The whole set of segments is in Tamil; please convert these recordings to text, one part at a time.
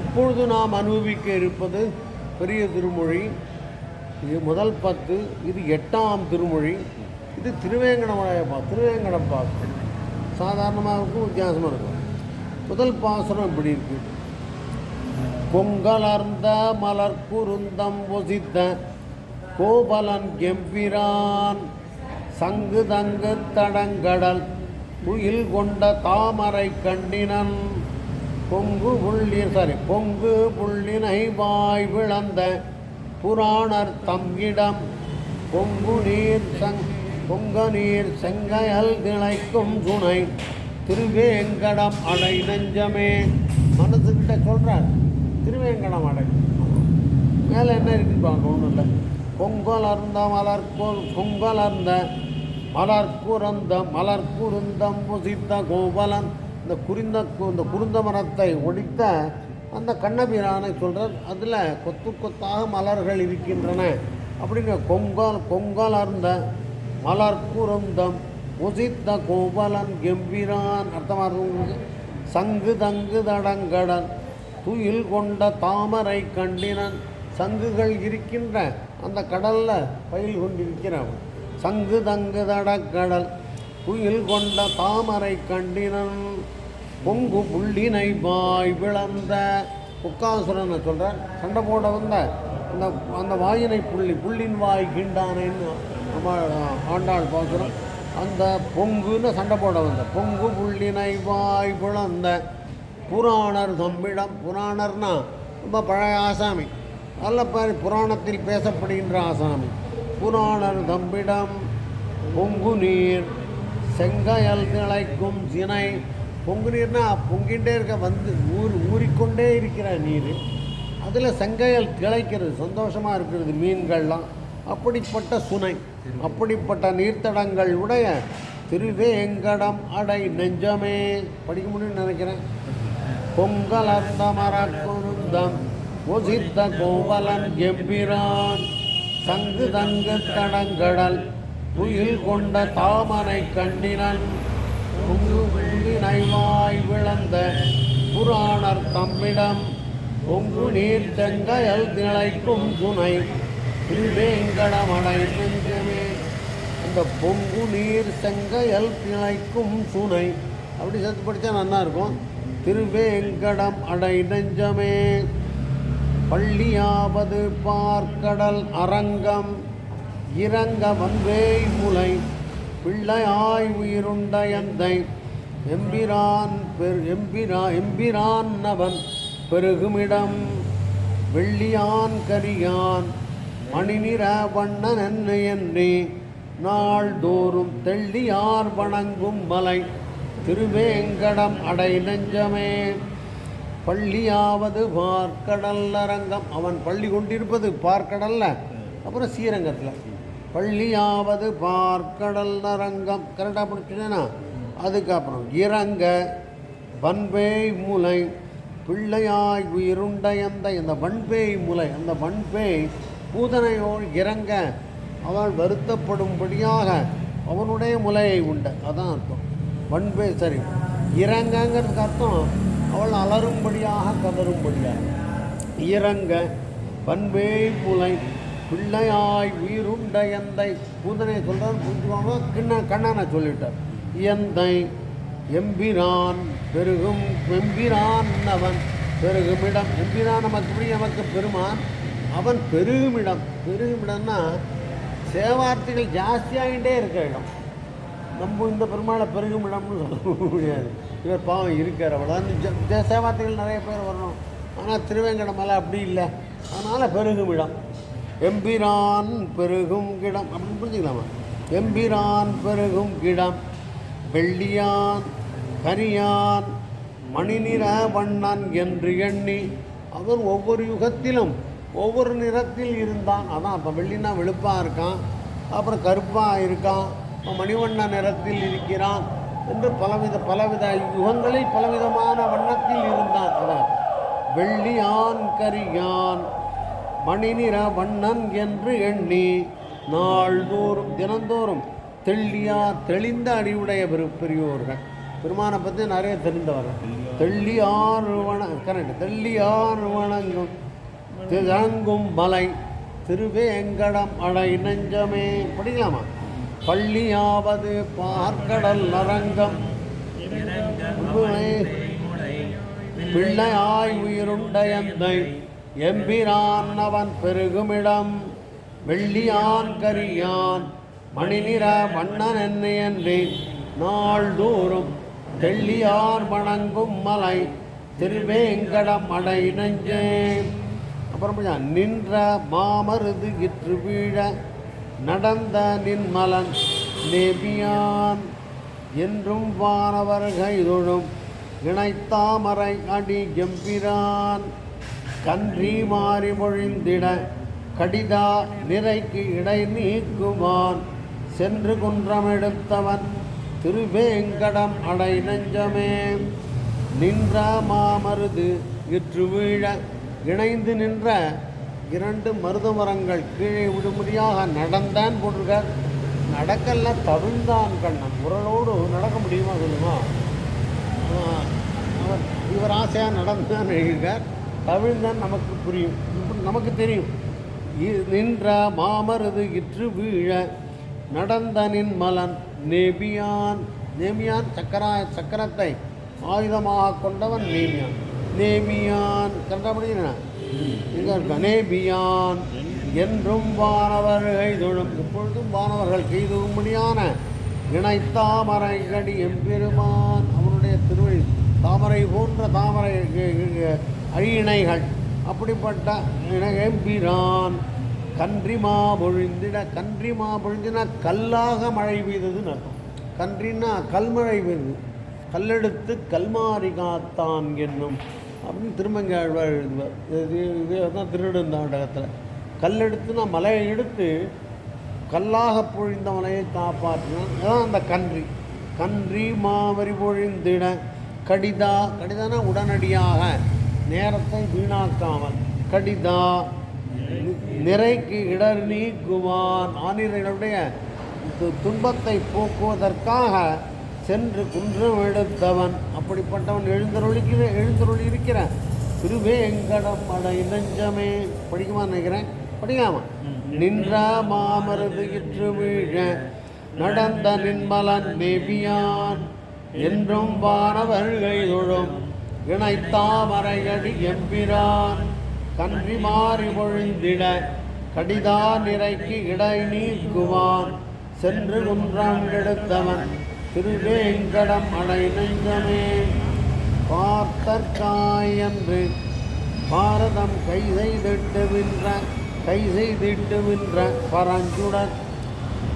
இப்பொழுது நாம் அனுபவிக்க இருப்பது பெரிய திருமொழி. இது முதல் பத்து இது எட்டாம் திருமொழி. இது திருவேங்கடமலைய திருவேங்கடம் பாசனம் சாதாரணமாக இருக்கும் வித்தியாசமாக இருக்கும். முதல் பாசனம் இப்படி இருக்கு? பொங்கலர்ந்த மலர் குருந்தம் ஒசித்த கோபலன் கெம்பிரான் சங்கு தங்கு தடங்கடல் குயில் கொண்ட தாமரை கண்டினன். பொங்கு புள்ளி சாரி பொங்கு புள்ளினை வாய் விளந்த புராணர் தம்மிடம் பொங்கு நீர் சங் பொங்க நீர் செங்கையல் திளைக்கும் துணை திருவேங்கடம் அடை நெஞ்சமே. மனசுக்கிட்ட சொல்கிறார் திருவேங்கடம் அடை. மேலே என்ன இருக்குன்னு பார்க்க ஒன்றும் இல்லை. பொங்கலர்ந்த மலர்கோல் பொங்கலர்ந்த மலர்குறந்த மலர்குருந்தம் புசித்த கோபலன் இந்த குறிந்த கு- இந்த குருந்த மரத்தை ஒடித்த அந்த கண்ணபிரானை சொல்கிறார் அதில் கொத்து கொத்தாக மலர்கள் இருக்கின்றன. அப்படிங்கிற கொங்கல் மலர் குருந்தம் உசித்த கோபலன் கெம்பிரான். அர்த்தமாக இருக்கும் உங்களுக்கு? சங்கு தங்கு தடங்கடல் துயில் கொண்ட தாமரை கண்டினன். சங்குகள் இருக்கின்ற அந்த கடலில் பயில் கொண்டிருக்கிறவன் சங்கு தங்கு தடக்கடல் குயில் கொண்ட தாமரை கண்டினன் பொங்கு புள்ளினை வாய் விளந்த உக்காசுரனை சொல்கிறார் சண்டை போட வந்த. அந்த அந்த வாயினை புள்ளி புள்ளின் வாய் கிண்டானேன்னு நம்ம ஆண்டாள் பாசுரம். அந்த பொங்குன்னு சண்டை போட வந்த. பொங்கு புள்ளினை வாய் விளந்த புராணர் தம்பிடம் புராணர்னா ரொம்ப பழைய ஆசாமி. நல்ல பாரு புராணத்தில் பேசப்படுகின்ற ஆசாமி. புராணர் தம்பிடம் பொங்கு நீர் செங்காயல் திளைக்கும் சினை பொங்கு நீர்னா பொங்கிட்டே இருக்க வந்து ஊர் ஊறிக்கொண்டே இருக்கிற நீர். அதில் செங்காயல் திளைக்கிறது சந்தோஷமாக இருக்கிறது மீன்கள்லாம். அப்படிப்பட்ட சுனை அப்படிப்பட்ட நீர்த்தடங்கள் உடைய திருவேங்கடம் அடை நெஞ்சமே. படிக்க முடியும்னு நினைக்கிறேன். பொங்கலர்ந்த மரக்குருந்தம் ஒசித்த கோவலன் கெம்பிரான். சங்கு தங்கு தடங்கடல் துயில் கொண்ட தாமரை கண்ணினன் பொங்கு விளந்த புராணர் தம்மிடம் பொங்கு நீர் செங்கையல் திளைக்கும் துணை திருவேங்கடமடை நெஞ்சமே. அந்த பொங்கு நீர் செங்கையல் திளைக்கும் துணை. அப்படி சேர்த்து படித்தா நல்லா இருக்கும். திருவேங்கடம் அடை நெஞ்சமே பள்ளியாவது பார்க்கடல் அரங்கம் இறங்க வந்தேய் முலை பிள்ளையாய் உயிருண்ட எந்தை எம்பிரான் பெரு எம்பிரா எம்பிரான் அவன் பெருகுமிடம் வெள்ளியான் கரியான் மணிநிற வண்ணன் என்ன என்றே நாள்தோறும் தெள்ளியார் வணங்கும் மலை திருவேங்கடம் அடை நெஞ்சமே. பள்ளியாவது பார்க்கடல் அரங்கம் அவன் பள்ளி கொண்டிருப்பது பார்க்கடல்ல அப்புறம் ஸ்ரீரங்கத்தில். பள்ளியாவது பார்க்கடல் நரங்கம். கரெக்டாக பிடிச்சினா அதுக்கப்புறம் இறங்க வன்பேய் முலை பிள்ளையாய் உயிருண்ட எந்த இந்த வன்பேய் முலை அந்த வன்பேய் பூதனையோடு இறங்க அவள் வருத்தப்படும்படியாக அவனுடைய முலையை உண்ட. அதான் அர்த்தம். வன்பே சரி. இறங்கங்கிறதுக்கு அர்த்தம் அவள் அலறும்படியாக கதரும்படியாக. இறங்க வன்பேய் முலை பிள்ளையாய் உயிருண்ட எந்தை. பூந்தனை சொல்கிறார் புரிஞ்சுக்கோங்க. கிண்ண கண்ணனை சொல்லிட்டார். எந்தை எம்பிரான் பெருகும் எம்பிரான் அவன் பெருகுமிடம். எம்பிரான் நமக்கு இப்படி நமக்கு பெருமான். அவன் பெருகுமிடம். பெருகுமிடம்னா சேவார்த்திகள் ஜாஸ்தியாகிட்டே இருக்க இடம். நம்ம இந்த பெருமாளை பெருகுமிடம்னு சொல்ல முடியாது. இவர் பாவம் இருக்கார். அவ்வளோதான் சேவார்த்திகள் நிறைய பேர் வரணும். ஆனால் திருவேங்கடமலை அப்படி இல்லை. அதனால் பெருகுமிடம். எம்பிரான் பெருகும் கிடம். அப்படின்னு புரிஞ்சுக்கலாமா? எம்பிரான் பெருகும் கிடம். வெள்ளியான் கனியான் மணிநிற வண்ணன் என்று எண்ணி அவர் ஒவ்வொரு யுகத்திலும் ஒவ்வொரு நிறத்தில் இருந்தான். அதான் அப்போ வெள்ளினா வெளுப்பாக இருக்கான் அப்புறம் கருப்பாக இருக்கான் இப்ப மணிவண்ண நிறத்தில் இருக்கிறான் என்று பலவித பலவித யுகங்களில் பலவிதமான வண்ணத்தில் இருந்தான். அதான் வெள்ளியான் கரியான் மணிநிற வண்ணன் என்று எண்ணி நாள்தோறும் தினந்தோறும் தெள்ளியா தெளிந்த அறிவுடைய பெரு பெரியோர்கள் பெருமானை பற்றி நிறைய தெரிந்தவர்கள். தெள்ளியாறு வண கரெக்ட் தெள்ளியாறு வணங்கும் திறங்கும் மலை திருவேங்கடம் அடை நெஞ்சமே. படிக்கலாமா? பள்ளியாவது பார்க்கடல் நரங்கம். பிள்ளை பிள்ளையாய் உயிருண்ட எந்தை. எம்பிரான் அவன் பெருகுமிடம் வெள்ளியான் கரியான் மணிநிற வண்ணன் என்னை என்று நாள்தோறும் தெள்ளியார் வணங்கும் மலை திருவேங்கடம் அடை நெஞ்சே. அப்புறம் நின்ற மாமருது இற்று வீழ நடந்த நின்மலன் நேபியான். என்றும் வானவர்கள் இதொழும் இணைத்தாமரை அடி எம்பிரான். கன்றி மாறி மொழிந்திட கடிதா நிறைக்கு இடை நீக்குமான் சென்று குன்றம் எடுத்தவன் திருவேங்கடம் அடை நெஞ்சமே. நின்ற மாமருது இற்று வீழ இணைந்து நின்ற இரண்டு மருத மரங்கள் கீழே விடுமுடியாக நடந்தான் போட்டிருக்கார் நடக்கல தவிழ்ந்தான் கண்ணன் குரலோடு நடக்க முடியுமா சொல்லுமா அவர் இவர் ஆசையாக நடந்தான் எழுதியிருக்கார் தவிழ்ந்தான் நமக்கு புரியும். நமக்கு தெரியும். இ- நின்ற மாமருது இற்று வீழ நடந்தனின் மலன் நேபியான் நேமியான் சக்கரா சக்கரத்தை ஆயுதமாக கொண்டவன் நேமியான். நேமியான் கண்டபடினா இங்கே இருக்க? நேபியான் என்றும் வானவர்கள் தொழும் எப்பொழுதும் வானவர்கள் செய்தும்படியான இணைத்தாமரை கடி எம்பெருமான் அவனுடைய திருவழி தாமரை போன்ற தாமரை அழியினைகள் அப்படிப்பட்ட இணையம்பிரான் கன்றி கன்றிமா பொழிந்திட கன்றிமா பொழிந்தினா கல்லாக மழை பெய்ததுன்னு அர்த்தம். கன்றின்னா கல்மழை பெய்து. கல்லெடுத்து கல்மாரி காத்தான் என்னும். அப்படின்னு திருமங்காழ்வார் எழுதுவார். இது இது தான் கல்லெடுத்து கல்லெடுத்துனா மலையை எடுத்து கல்லாக பொழிந்த மலையை காப்பாற்றினான். அதான் அந்த கன்றி. கன்றி மாவரி பொழிந்திட கடிதா கடிதானா உடனடியாக நேரத்தை வீணாக்காமல் கடிதா நிறைக்கு இடர் நீக்குவான் ஆனிரைகளுடைய து- துன்பத்தை போக்குவதற்காக சென்று குன்றம் எடுத்தவன் அப்படிப்பட்டவன் எழுந்தருளிக்கிற எழுந்தருளி இருக்கிற திருவேங்கடம் அடை நெஞ்சமே. படிக்குமா நினைக்கிறேன்? படிக்கலாமா நின்ற மாமருது இற்று வீழ. நடந்த நின்மலன் மேபியான் என்றும் வானவர்கள் தொழும் இணைத்தாமரையடி எம்பிரான் கன்றி மாறி பொழிந்திட கடிதா நிறைக்கு இடை நீக்குவான். சென்று குன்றான் எடுத்தவன் திருவேங்கடம் அடை நெஞ்சமே. பார்த்தற்காயன்று பாரதம் கை செய்திட்டுவின்ற கை செய்திட்டுவின்ற பரஞ்சுடன்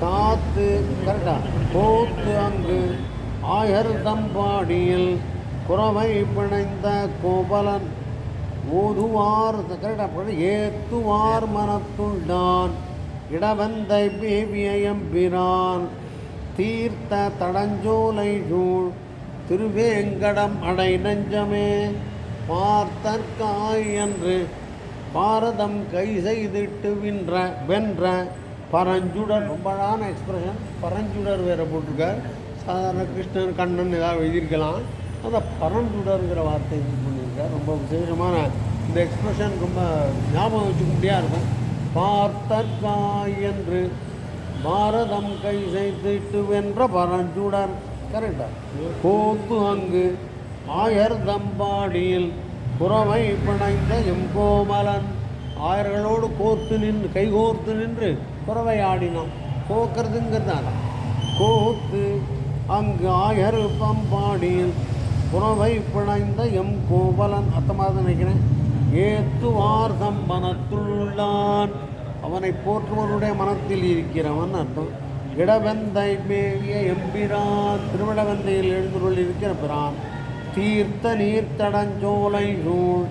காத்து கரடா போத்து அங்கு ஆயர் தம்பாடியில் குறவை பிணைந்த கோபலன் ஊதுவார் கரெக்டாக ஏத்துவார் மனத்துள்ளான் இடவந்தை பேவியம்பிரான் தீர்த்த தடஞ்சோலை சூழ் திருவேங்கடம் அடை நஞ்சமே. பார்த்தற்காய் என்று பாரதம் கை செய்திட்டு வென்ற வென்ற பரஞ்சுடர். ரொம்ப அழகான எக்ஸ்பிரஷன் பரஞ்சுடர் வேற போட்டிருக்கார். சாதாரண கிருஷ்ணன் கண்ணன் ஏதாவது எழுதியிருக்கலாம். அந்த பரஞ்சுடருங்கிற வார்த்தை யூஸ் பண்ணியிருக்கார். ரொம்ப விசேஷமான இந்த எக்ஸ்பிரஷன் ரொம்ப ஞாபகம் வச்சுக்க முடியா இருக்கும். பார்த்தற்காய் என்று பாரதம் கை செய்திட்டு வென்ற பரஞ்சுடர் கரெக்டா கோத்து அங்கு ஆயர் தம்பாடியில் புறவை பிணைந்த எங்கோமலன் ஆயர்களோடு கோர்த்து நின்று கைகோர்த்து நின்று புறவை ஆடினான். கோக்கிறதுங்கிறது அதான் கோத்து அங்கு ஆயர் பம்பாடியில் புறவை பிணைந்த எம் கோவலன் அர்த்தமாக நினைக்கிறேன். ஏத்துவார் தம் மனத்துள்ளான். அவனை போற்றுவனுடைய மனத்தில் இருக்கிறவன் அர்த்தம். இடவெந்தை மேவிய எம்பிரான். திருவிடவந்தையில் எழுந்துள்ள இருக்கிற பிரான். தீர்த்த நீர்த்தடஞ்சோலை சூழ்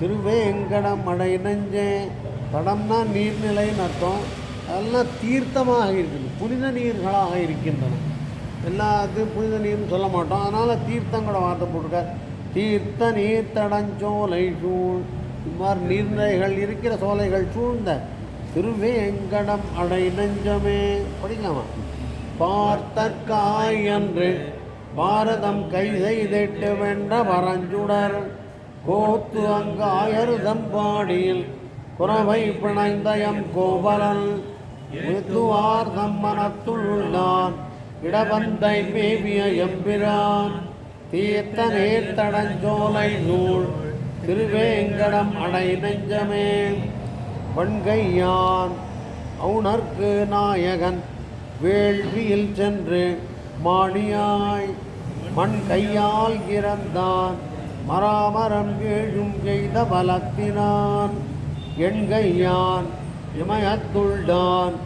திருவேங்கடம் அடை நெஞ்சே. தடம்னா நீர்நிலைன்னு அர்த்தம். அதெல்லாம் தீர்த்தமாக இருக்குது புனித நீர்களாக இருக்கின்றன. எல்லாத்தையும் புனித நீர்னு சொல்ல மாட்டோம். அதனால் தீர்த்தங்கூட வார்த்தை போட்டிருக்கார். தீர்த்த நீர்த்தடஞ்சோலை சூழ் இவ்வாறு நீர்நிலைகள் இருக்கிற சோலைகள் சூழ்ந்த திருவேங்கடம் அடை நெஞ்சமே. படிக்கலாமா? பார்த்தற்காய் என்று பாரதம் கை செய்திட்டு வென்ற வரஞ்சுடர் கோத்து அங்கு ஆயருதம் பாடியில் குறவை பிணைந்தயம் கோபலன் முத்துவார் தம்மனத்துள்ளான் இடவந்தை மேவிய எம்பிரான் தீர்த்த நேர்த்தடஞ்சோலை நூல் திருவேங்கடம் அடை நெஞ்சமே. வன்கையான் அவுணர்க்கு நாயகன் வேள்வியில் சென்று மாடியாய் மண் கையால் இறந்தான் மராமரம் கேழும் எய்த பலத்தினான் எண்கையான் இமயத்துள்ளான்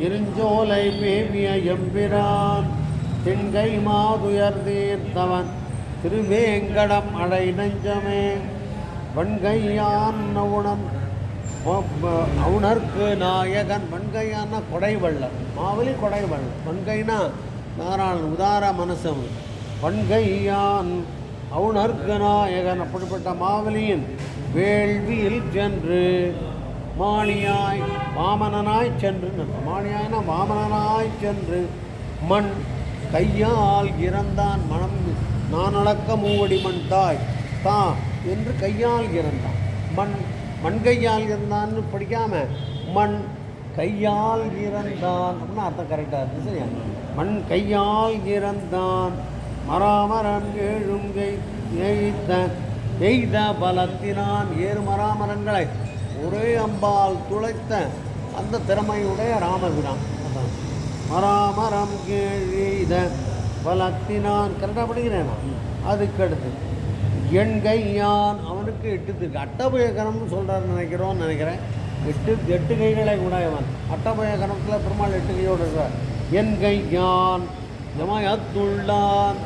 இருஞ்சோலை மேவிய எம்பிரான் திண்கை மாதுயர் தீர்த்தவன் திருவேங்கடம் அடை நெஞ்சமே வன்கையான் உணன் அவுணர்க்கு நாயகன் வன்கையான கொடைவள்ளல் மாவலி கொடைவள்ளல் வன்கைனா நாராயணன் உதார மனசம் வன்கையான் அவுணர்க்கு நாயகன் அப்படிப்பட்ட மாவலியின் வேள்வியில் சென்று மாணியாய் வாமனனாய் சென்று மாணியாய்னா வாமனனாய் சென்று மண் கையால் இறந்தான் மனம். நான் அளக்க மூவடி மண் தாய் தா என்று கையால் இறந்தான். மண் மண் கையால் இறந்தான்னு படிக்காம மண் கையால் இறந்தான் அப்படின்னா அர்த்தம் கரெக்டாக இருக்கு சரியா? மண் கையால் இறந்தான். மராமரம் எழுங்கை எய்த எய்த பலத்தினான். ஏறு மராமரங்களை ஒரே அம்பால் துளைத்த அந்த திறமையுடைய ராமபிரான் அதான் மராமரம் கீழ் பலத்தினான் கரெக்டாக படிக்கிறேன் அதுக்கடுத்து என் கையான் அவனுக்கு எட்டு திருக்கு அட்டபயகரம்னு சொல்கிறாரு நினைக்கிறோன்னு நினைக்கிறேன். எட்டு எட்டு கைகளை உடையவன் அட்டபயகரத்தில் பெருமாள் எட்டு கையோடு இருக்கிறார் என் கையான் யான் ஜமயத்துள்ளான்.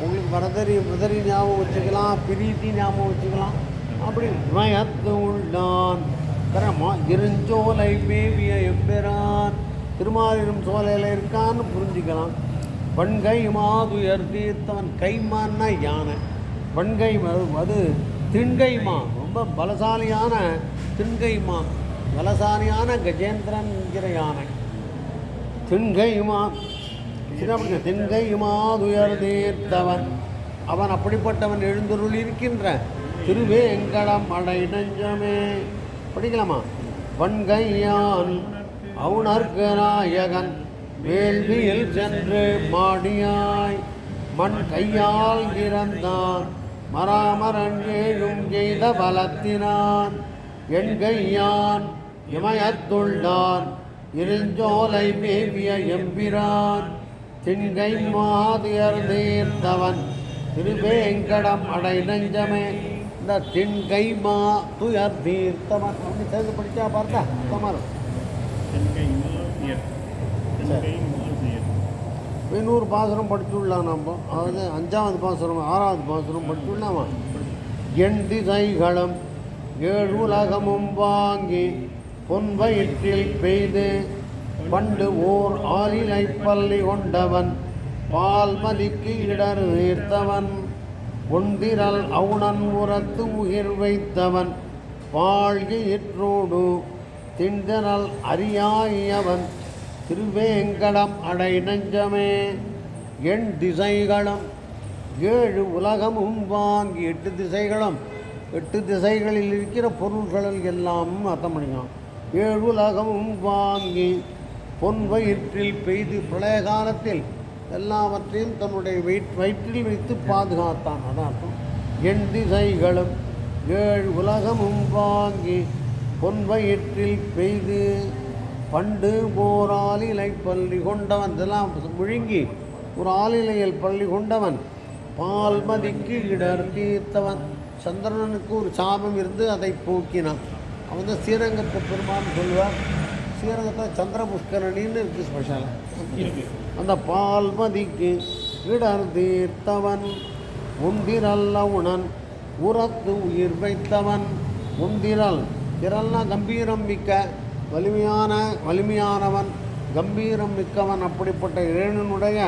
உங்களுக்கு வரதறி விதரி ஞாபகம் வச்சுக்கலாம் பிரீத்தி ஞாபகம் வச்சுக்கலாம். அப்படி மயத்து உள்ளான் கரமா இருஞ்சோலை மேவிய எம்பெறான். திருமாலிரும் சோலையில் இருக்கான்னு புரிஞ்சுக்கலாம். வன்கை மாதுயர் தீர்த்தவன் கைமான்னா யானை. வன்கை அது திண்கைமா ரொம்ப பலசாலியான திண்கைமா பலசாலியான கஜேந்திரன் என்கிற யானை. திண்கைமா சிறப்பு திண்கைமா துயர் தீர்த்தவன். அவன் அப்படிப்பட்டவன் எழுந்தருள் இருக்கின்ற திருவேங்கடம் அடை நஞ்சமே படிக்கலாமா? வன்கையான் அவுணர்கநாயகன் வேள்வியில் சென்று மாடியாய் மண் கையால் இறந்தான். மராமரன் ஏழும் செய்த பலத்தினான் என் கையான் இமயத்துள்ளான். இருஞ்சோலை மேவிய எம்பிரான். திண்கை மாதியர் தீர்த்தவன் திருவேங்கடம் அடை நெஞ்சமே இந்த திண்கை மா துயர் தீர்த்தவன் அப்படி சேர்ந்து படிச்சா பார்த்தா உயர் இன்னொரு பாசுரம் படிச்சுடலாம் நம்ம. அதாவது அஞ்சாவது பாசுரம் ஆறாவது பாசுரம் படிச்சுடலாமா? எண் திசைகளும் ஏழு உலகமும் வாங்கி பொன் வயிற்றில் பெய்து பண்டு ஓர் ஆளிலை பள்ளி கொண்டவன் பால் மதிக்கு இடர் நீர்த்தவன். ஒன்றிரல் அவுணன் உரத்து உயிர் வைத்தவன் பாழ்கியிற்றோடு திண்டனல் அறியாயவன் திருவேங்கடம் அடை நெஞ்சமே எண் திசைகளும் ஏழு உலகமும் வாங்கி எட்டு திசைகளும் எட்டு திசைகளில் இருக்கிற பொருள்களில் எல்லாம் அர்த்தம் பண்ணிக்கலாம் ஏழு உலகமும் வாங்கி பொன் வயிற்றில் பெய்து பிரளய காலத்தில் எல்லாவற்றையும் தன்னுடைய வயிற் வயிற்றில் வைத்து பாதுகாத்தான். அதான் அர்த்தம் எண் திசைகளும் ஏழு உலகமும் வாங்கி பொன் வயிற்றில் பெய்து பண்டு ஓர் ஆளிலை பள்ளி கொண்டவன். இதெல்லாம் முழுங்கி ஒரு ஆளிலையில் பள்ளி கொண்டவன். பால்மதிக்கு இடர் தீர்த்தவன். சந்திரனுக்கு ஒரு சாபம் இருந்து அதை போக்கினான். அவன் தான் ஸ்ரீரங்கத்தை பெருமான்னு சொல்வார் ஸ்ரீரங்கத்தில் சந்திர புஷ்கரணின்னு இருக்குது ஸ்பெஷலாக இருக்கு. அந்த பால்மதிக்கு இடர் தீர்த்தவன் உண்டிரல்ல உணன் உரத்து உயிர் வைத்தவன் உண்டிரல் திரல்னா கம்பீரம் மிக்க வலிமையான வலிமையானவன் கம்பீரம் மிக்கவன் அப்படிப்பட்ட இறைவனுடைய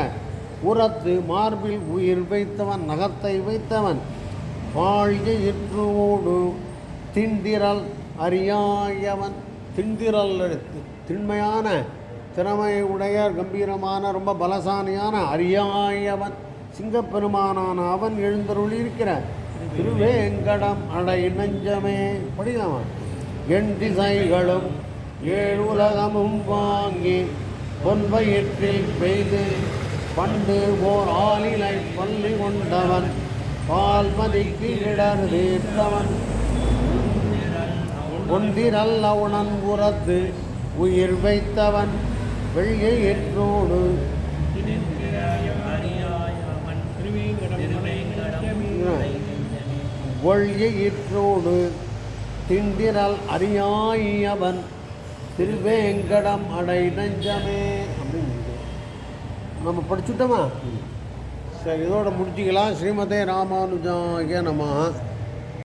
உரத்து மார்பில் உயிர் வைத்தவன் நகத்தை வைத்தவன். வாழ்க இற்றுவோடு திண்டிரல் அறியாயவன். திண்திரல் திண்மையான திறமை உடைய கம்பீரமான ரொம்ப பலசாலியான அரியாயவன் சிங்கப்பெருமானான அவன் எழுந்தருள் இருக்கிற திருவேங்கடம் அடை நெஞ்சமே. படிக்கலாமா? எண் திசைகளும் ஏழு உலகமும் வாங்கி பொன்பயிற்றில் பெய்து பண்டு ஓர் ஆளிலை பள்ளி கொண்டவன் பால்மதிக்கு இடர் தீர்த்தவன் ஒன்றிரல்ல உரத்து உயிர் வைத்தவன் வெள்ளியை எற்றோடு ஒள்ளியிற்றோடு திண்டிரல் அறியாயவன் திருவேங்கடம் அடை நெஞ்சமே. அப்படின்னு. நம்ம படிச்சுட்டோமா? சரி இதோட முடிச்சுக்கலாம். ஸ்ரீமதே ராமானுஜாய நம.